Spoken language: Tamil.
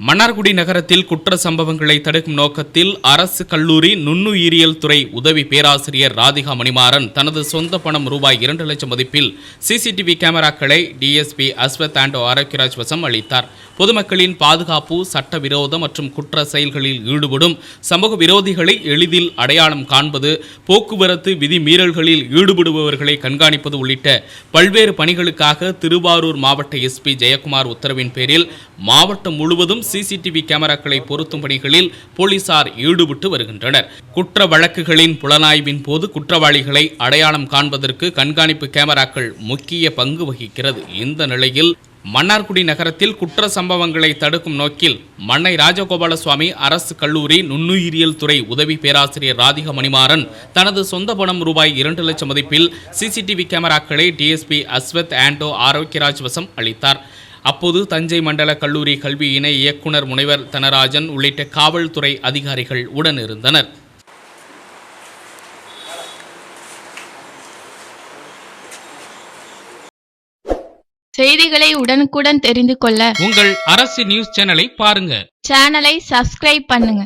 மன்னார்குடி நகரத்தில் குற்ற சம்பவங்களை தடுக்கும் நோக்கத்தில் அரசு கல்லூரி நுண்ணுயிரியல் துறை உதவி பேராசிரியர் ராதிகா மணிமாறன் தனது சொந்த பணம் ரூபாய் இரண்டு லட்சம் மதிப்பில் சிசிடிவி கேமராக்களை டிஎஸ்பி அஸ்வத் ஆண்டோ ஆரோக்கியராஜ் வசம் அளித்தார். பொதுமக்களின் பாதுகாப்பு சட்டவிரோத மற்றும் குற்ற செயல்களில் ஈடுபடும் சமூக விரோதிகளை எளிதில் அடையாளம் காண்பது போக்குவரத்து விதி மீறல்களில் ஈடுபடுபவர்களை கண்காணிப்பது உள்ளிட்ட பல்வேறு பணிகளுக்காக திருவாரூர் மாவட்ட எஸ்பி ஜெயக்குமார் உத்தரவின் பேரில் மாவட்டம் முழுவதும் சிசிடிவி கேமராக்களை பொருத்தும் பணிகளில் போலீசார் ஈடுபட்டு வருகின்றனர். குற்ற வழக்குகளின் புலனாய்வின் போது குற்றவாளிகளை அடையாளம் காண்பதற்கு கண்காணிப்பு கேமராக்கள் முக்கிய பங்கு வகிக்கிறது. இந்த நிலையில் மன்னார்குடி நகரத்தில் குற்ற சம்பவங்களை தடுக்கும் நோக்கில் மன்னை ராஜகோபால சுவாமி அரசு கல்லூரி நுண்ணுயிரியல் துறை உதவி பேராசிரியர் ராதிகா மணிமாறன் தனது சொந்த பணம் ரூபாய் இரண்டு லட்சம் மதிப்பில் சிசிடிவி கேமராக்களை டிஎஸ்பி அஸ்வத் ஆண்டோ ஆரோக்கியராஜ் வசம் அளித்தார். அப்போது தஞ்சை மண்டல கல்லூரி கல்வி இணை இயக்குனர் முனைவர் தனராஜன் உள்ளிட்ட காவல்துறை அதிகாரிகள் உடனிருந்தனர். செய்திகளை உடனுக்குடன் தெரிந்து கொள்ள உங்கள் அரசு நியூஸ் சேனலை பாருங்க. சேனலை சப்ஸ்கிரைப் பண்ணுங்க.